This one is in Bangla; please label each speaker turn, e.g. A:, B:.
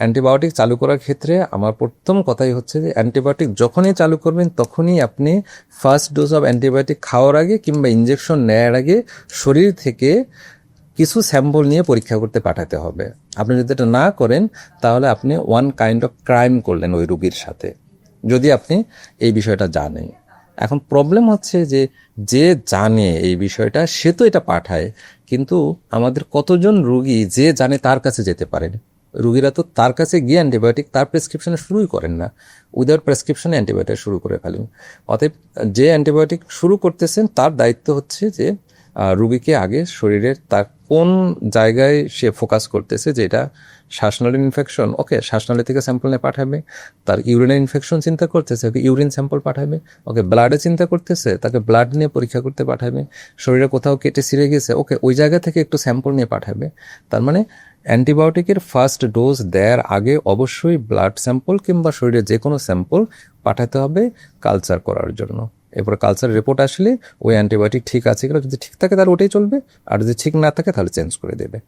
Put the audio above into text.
A: অ্যান্টিবায়োটিক চালু করার ক্ষেত্রে আমার প্রথম কথাই হচ্ছে যে অ্যান্টিবায়োটিক যখনই চালু করবেন, তখনই আপনি ফার্স্ট ডোজ অফ অ্যান্টিবায়োটিক খাওয়ার আগে কিংবা ইঞ্জেকশন নেওয়ার আগে শরীর থেকে কিছু স্যাম্পল নিয়ে পরীক্ষা করতে পাঠাতে হবে। আপনি যদি এটা না করেন, তাহলে আপনি ওয়ান কাইন্ড অফ ক্রাইম করলেন ওই রুগীর সাথে, যদি আপনি এই বিষয়টা জানেন। এখন প্রবলেম হচ্ছে যে যে জানে এই বিষয়টা, সে তো এটা পাঠায়, কিন্তু আমাদের কতজন রুগী যে জানে তার কাছে যেতে পারেন রুগীরা তো তার কাছে গিয়ে অ্যান্টিবায়োটিক তার প্রেসক্রিপশনে শুরুই করেন না। উইদাউট প্রেসক্রিপশনে অ্যান্টিবায়োটিক শুরু করে ফেলেন। অতএব যে অ্যান্টিবায়োটিক শুরু করতেছেন, তার দায়িত্ব হচ্ছে যে রুগীকে আগে শরীরের তার কোন জায়গায় সে ফোকাস করতেছে যে এটা ইনফেকশন ওকে শ্বাসনালী থেকে স্যাম্পল নিয়ে পাঠাবে, তার ইউরিনের ইনফেকশন চিন্তা করতেছে, ওকে ইউরিন স্যাম্পল পাঠাবে, ওকে ব্লাডে চিন্তা করতেছে, তাকে ব্লাড নিয়ে পরীক্ষা করতে পাঠাবে, শরীরে কোথাও কেটে ছিঁড়ে গেছে, ওকে ওই জায়গা থেকে একটু স্যাম্পল নিয়ে পাঠাবে, তার মানে অ্যান্টিবায়োটিকের ফার্স্ট ডোজ দেওয়ার আগে অবশ্যই ব্লাড স্যাম্পল কিংবা শরীরে যে কোনো স্যাম্পল পাঠাতে হবে কালচার করার জন্য। এরপর কালচার রিপোর্ট আসলে ওই অ্যান্টিবায়োটিক ঠিক আছে কিনা, যদি ঠিক থাকে তাহলে ওটাই চলবে, আর যদি ঠিক না থাকে তাহলে চেঞ্জ করে দেবে।